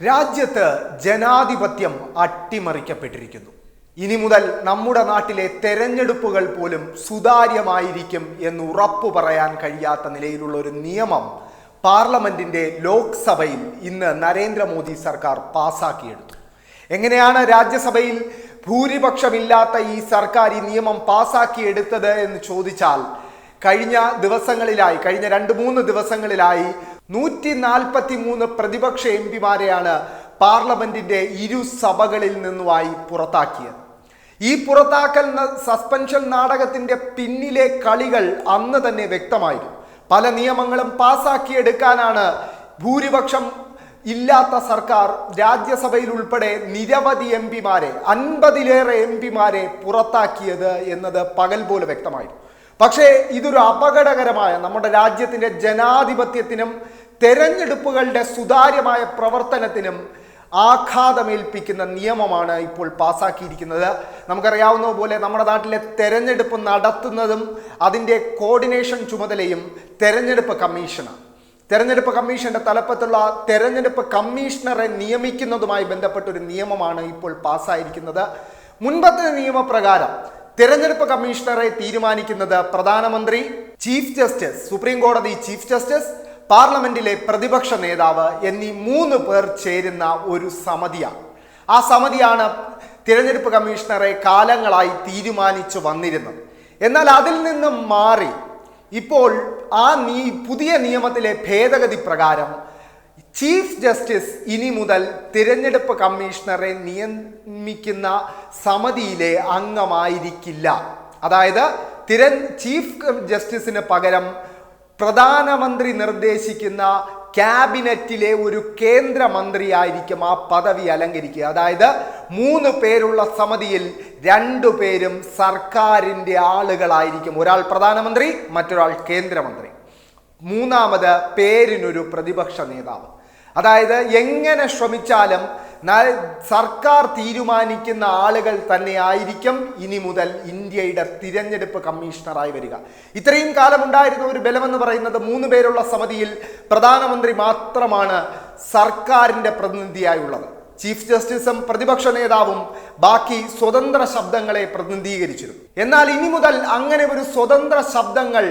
രാജ്യത്ത് ജനാധിപത്യം അട്ടിമറിക്കപ്പെട്ടിരിക്കുന്നു. ഇനി മുതൽ നമ്മുടെ നാട്ടിലെ തെരഞ്ഞെടുപ്പുകൾ പോലും സുതാര്യമായിരിക്കും എന്ന് ഉറപ്പു പറയാൻ കഴിയാത്ത നിലയിലുള്ള ഒരു നിയമം പാർലമെന്റിന്റെ ലോക്സഭയിൽ ഇന്ന് നരേന്ദ്രമോദി സർക്കാർ പാസാക്കിയെടുത്തു. എങ്ങനെയാണ് രാജ്യസഭയിൽ ഭൂരിപക്ഷമില്ലാത്ത ഈ സർക്കാർ ഈ നിയമം പാസാക്കിയെടുത്തത് എന്ന് ചോദിച്ചാൽ കഴിഞ്ഞ ദിവസങ്ങളിലായി കഴിഞ്ഞ രണ്ട് മൂന്ന് ദിവസങ്ങളിലായി നൂറ്റി നാൽപ്പത്തി മൂന്ന് പ്രതിപക്ഷ എം പിമാരെയാണ് പാർലമെന്റിന്റെ ഇരു സഭകളിൽ നിന്നുമായി പുറത്താക്കിയത്. ഈ പുറത്താക്കൽ സസ്പെൻഷൻ നാടകത്തിന്റെ പിന്നിലെ കളികൾ അന്ന് തന്നെ വ്യക്തമായിരുന്നു. പല നിയമങ്ങളും പാസാക്കിയെടുക്കാനാണ് ഭൂരിപക്ഷം ഇല്ലാത്ത സർക്കാർ രാജ്യസഭയിൽ ഉൾപ്പെടെ നിരവധി എം പിമാരെ അൻപതിലേറെ എം പിമാരെ പുറത്താക്കിയത് എന്നത് പകൽ പോലെ വ്യക്തമായിരുന്നു. പക്ഷേ ഇതൊരു അപകടകരമായ നമ്മുടെ രാജ്യത്തിന്റെ ജനാധിപത്യത്തിനും തെരഞ്ഞെടുപ്പുകളുടെ സുതാര്യമായ പ്രവർത്തനത്തിനും ആഘാതമേൽപ്പിക്കുന്ന നിയമമാണ് ഇപ്പോൾ പാസാക്കിയിരിക്കുന്നത്. നമുക്കറിയാവുന്ന പോലെ നമ്മുടെ നാട്ടിലെ തെരഞ്ഞെടുപ്പ് നടത്തുന്നതും അതിന്റെ കോർഡിനേഷൻ ചുമതലയും തെരഞ്ഞെടുപ്പ് കമ്മീഷനാണ്. തെരഞ്ഞെടുപ്പ് കമ്മീഷന്റെ തലപ്പത്തുള്ള തെരഞ്ഞെടുപ്പ് കമ്മീഷണറെ നിയമിക്കുന്നതുമായി ബന്ധപ്പെട്ട ഒരു നിയമമാണ് ഇപ്പോൾ പാസ്സായിരിക്കുന്നത് മുൻപത്തെ നിയമപ്രകാരം തെരഞ്ഞെടുപ്പ് കമ്മീഷണറെ തീരുമാനിക്കുന്നത് പ്രധാനമന്ത്രി ചീഫ് ജസ്റ്റിസ് സുപ്രീം കോടതി ചീഫ് ജസ്റ്റിസ് പാർലമെന്റിലെ പ്രതിപക്ഷ നേതാവ് എന്നീ മൂന്ന് പേർ ചേരുന്ന ഒരു സമിതിയാണ്. ആ സമിതിയാണ് തിരഞ്ഞെടുപ്പ് കമ്മീഷണറെ കാലങ്ങളായി തീരുമാനിച്ചു വന്നിരുന്നത്. എന്നാൽ അതിൽ നിന്ന് മാറി ഇപ്പോൾ ആ നീ പുതിയ നിയമത്തിലെ ഭേദഗതി പ്രകാരം ചീഫ് ജസ്റ്റിസ് ഇനി മുതൽ തിരഞ്ഞെടുപ്പ് കമ്മീഷണറെ നിയമിക്കുന്ന സമിതിയിലെ അംഗമായിരിക്കില്ല. അതായത് തിര ചീഫ് ജസ്റ്റിസിന് പകരം പ്രധാനമന്ത്രി നിർദ്ദേശിക്കുന്ന ക്യാബിനറ്റിലെ ഒരു കേന്ദ്രമന്ത്രിയായിരിക്കും ആ പദവി അലങ്കരിക്കുക. അതായത് മൂന്ന് പേരുള്ള സമിതിയിൽ രണ്ടു പേരും സർക്കാരിന്റെ ആളുകളായിരിക്കും. ഒരാൾ പ്രധാനമന്ത്രി മറ്റൊരാൾ കേന്ദ്രമന്ത്രി. മൂന്നാമത് പേരിനൊരു പ്രതിപക്ഷ നേതാവ്. അതായത് എങ്ങനെ ശ്രമിച്ചാലും സർക്കാർ തീരുമാനിക്കുന്ന ആളുകൾ തന്നെ ആയിരിക്കും ഇനി മുതൽ ഇന്ത്യയുടെ തിരഞ്ഞെടുപ്പ് കമ്മീഷണറായി വരിക. ഇത്രയും കാലം ഉണ്ടായിരുന്ന ഒരു ബലമെന്ന് പറയുന്നത് മൂന്ന് പേരുള്ള സമിതിയിൽ പ്രധാനമന്ത്രി മാത്രമാണ് സർക്കാരിന്റെ പ്രതിനിധിയായുള്ളത്. ചീഫ് ജസ്റ്റിസും പ്രതിപക്ഷ നേതാവും ബാക്കി സ്വതന്ത്ര ശബ്ദങ്ങളെ പ്രതിനിധീകരിച്ചിരുന്നു. എന്നാൽ ഇനി മുതൽ അങ്ങനെ ഒരു സ്വതന്ത്ര ശബ്ദങ്ങൾ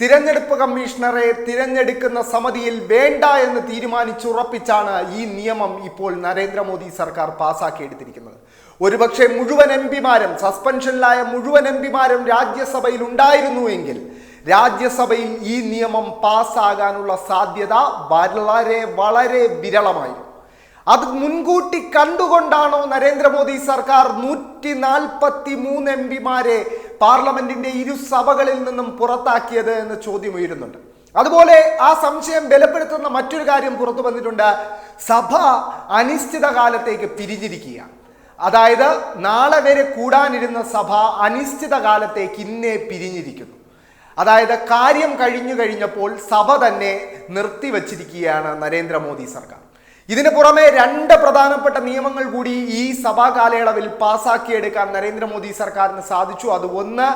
തിരഞ്ഞെടുപ്പ് കമ്മീഷണറെ തിരഞ്ഞെടുക്കുന്ന സമിതിയിൽ വേണ്ട എന്ന് തീരുമാനിച്ചുറപ്പിച്ചാണ് ഈ നിയമം ഇപ്പോൾ നരേന്ദ്രമോദി സർക്കാർ പാസാക്കിയെടുത്തിരിക്കുന്നത്. ഒരുപക്ഷെ മുഴുവൻ എം പിമാരും സസ്പെൻഷനിലായ മുഴുവൻ എം പിമാരും രാജ്യസഭയിൽ ഉണ്ടായിരുന്നുവെങ്കിൽ രാജ്യസഭയിൽ ഈ നിയമം പാസ്സാകാനുള്ള സാധ്യത വളരെ വളരെ വിരളമായിരുന്നു. അത് മുൻകൂട്ടി കണ്ടുകൊണ്ടാണോ നരേന്ദ്രമോദി സർക്കാർ നൂറ്റി നാൽപ്പത്തി മൂന്ന് എം പിമാരെ പാർലമെന്റിന്റെ ഇരു സഭകളിൽ നിന്നും പുറത്താക്കിയത് എന്ന ചോദ്യം ഉയരുന്നുണ്ട്. അതുപോലെ ആ സംശയം ബലപ്പെടുത്തുന്ന മറ്റൊരു കാര്യം പുറത്തു വന്നിട്ടുണ്ട്. സഭ അനിശ്ചിതകാലത്തേക്ക് പിരിഞ്ഞിരിക്കുകയാണ്. അതായത് നാളെ വരെ കൂടാനിരുന്ന സഭ അനിശ്ചിതകാലത്തേക്ക് ഇന്നേ പിരിഞ്ഞിരിക്കുന്നു. അതായത് കാര്യം കഴിഞ്ഞു കഴിഞ്ഞപ്പോൾ സഭ തന്നെ നിർത്തിവച്ചിരിക്കുകയാണ് നരേന്ദ്രമോദി സർക്കാർ. ഇതിനു പുറമെ രണ്ട് പ്രധാനപ്പെട്ട നിയമങ്ങൾ കൂടി ഈ സഭാ കാലയളവിൽ പാസാക്കിയെടുക്കാൻ നരേന്ദ്രമോദി സർക്കാരിന് സാധിച്ചു. അത് ഒന്ന്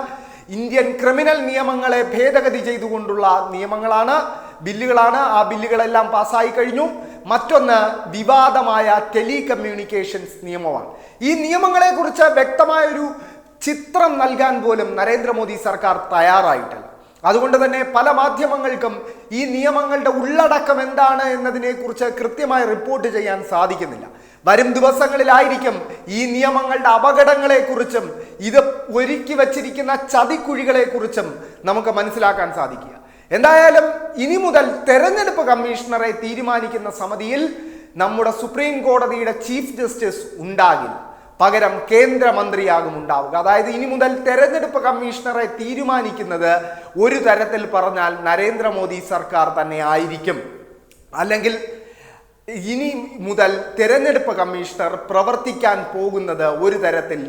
ഇന്ത്യൻ ക്രിമിനൽ നിയമങ്ങളെ ഭേദഗതി ചെയ്തുകൊണ്ടുള്ള നിയമങ്ങളാണ് ബില്ലുകളാണ്. ആ ബില്ലുകളെല്ലാം പാസ്സായി കഴിഞ്ഞു. മറ്റൊന്ന് വിവാദമായ ടെലികമ്മ്യൂണിക്കേഷൻസ് നിയമമാണ്. ഈ നിയമങ്ങളെക്കുറിച്ച് വ്യക്തമായൊരു ചിത്രം നൽകാൻ പോലും നരേന്ദ്രമോദി സർക്കാർ തയ്യാറായിട്ടില്ല. അതുകൊണ്ട് തന്നെ പല മാധ്യമങ്ങൾക്കും ഈ നിയമങ്ങളുടെ ഉള്ളടക്കം എന്താണ് എന്നതിനെ കുറിച്ച് കൃത്യമായി റിപ്പോർട്ട് ചെയ്യാൻ സാധിക്കുന്നില്ല. വരും ദിവസങ്ങളിലായിരിക്കും ഈ നിയമങ്ങളുടെ അപകടങ്ങളെക്കുറിച്ചും ഇത് ഒരുക്കി വച്ചിരിക്കുന്ന ചതിക്കുഴികളെക്കുറിച്ചും നമുക്ക് മനസ്സിലാക്കാൻ സാധിക്കുക. എന്തായാലും ഇനി മുതൽ തെരഞ്ഞെടുപ്പ് കമ്മീഷണറെ തീരുമാനിക്കുന്ന സമിതിയിൽ നമ്മുടെ സുപ്രീം കോടതിയുടെ ചീഫ് ജസ്റ്റിസ് ഉണ്ടാകില്ല. പകരം കേന്ദ്രമന്ത്രിയാകും ഉണ്ടാവുക അതായത് ഇനി മുതൽ തെരഞ്ഞെടുപ്പ് കമ്മീഷണറെ തീരുമാനിക്കുന്നത് ഒരു തരത്തിൽ പറഞ്ഞാൽ നരേന്ദ്രമോദി സർക്കാർ തന്നെ ആയിരിക്കും. അല്ലെങ്കിൽ ഇനി മുതൽ തെരഞ്ഞെടുപ്പ് കമ്മീഷണർ പ്രവർത്തിക്കാൻ പോകുന്നത് ഒരു തരത്തിൽ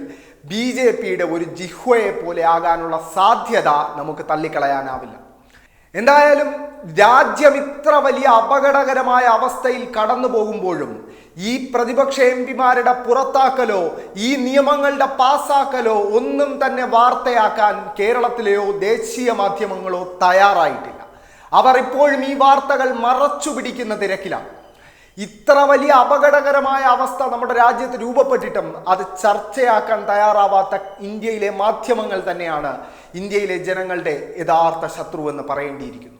ബി ജെ പിയുടെ ഒരു ജിഹ്വയെ പോലെ ആകാനുള്ള സാധ്യത നമുക്ക് തള്ളിക്കളയാനാവില്ല. എന്തായാലും രാജ്യം ഇത്ര വലിയ അപകടകരമായ അവസ്ഥയിൽ കടന്നു പോകുമ്പോഴും ഈ പ്രതിപക്ഷ എം പിമാരുടെ പുറത്താക്കലോ ഈ നിയമങ്ങളുടെ പാസ്സാക്കലോ ഒന്നും തന്നെ വാർത്തയാക്കാൻ കേരളത്തിലെയോ ദേശീയ മാധ്യമങ്ങളോ തയ്യാറായിട്ടില്ല. അവർ ഇപ്പോഴും ഈ വാർത്തകൾ മറച്ചു പിടിക്കുന്ന തിരക്കിലാണ്. ഇത്ര വലിയ അപകടകരമായ അവസ്ഥ നമ്മുടെ രാജ്യത്ത് രൂപപ്പെട്ടിട്ടും അത് ചർച്ചയാക്കാൻ തയ്യാറാവാത്ത ഇന്ത്യയിലെ മാധ്യമങ്ങൾ തന്നെയാണ് ഇന്ത്യയിലെ ജനങ്ങളുടെ യഥാർത്ഥ ശത്രു എന്ന് പറയേണ്ടിയിരിക്കുന്നു.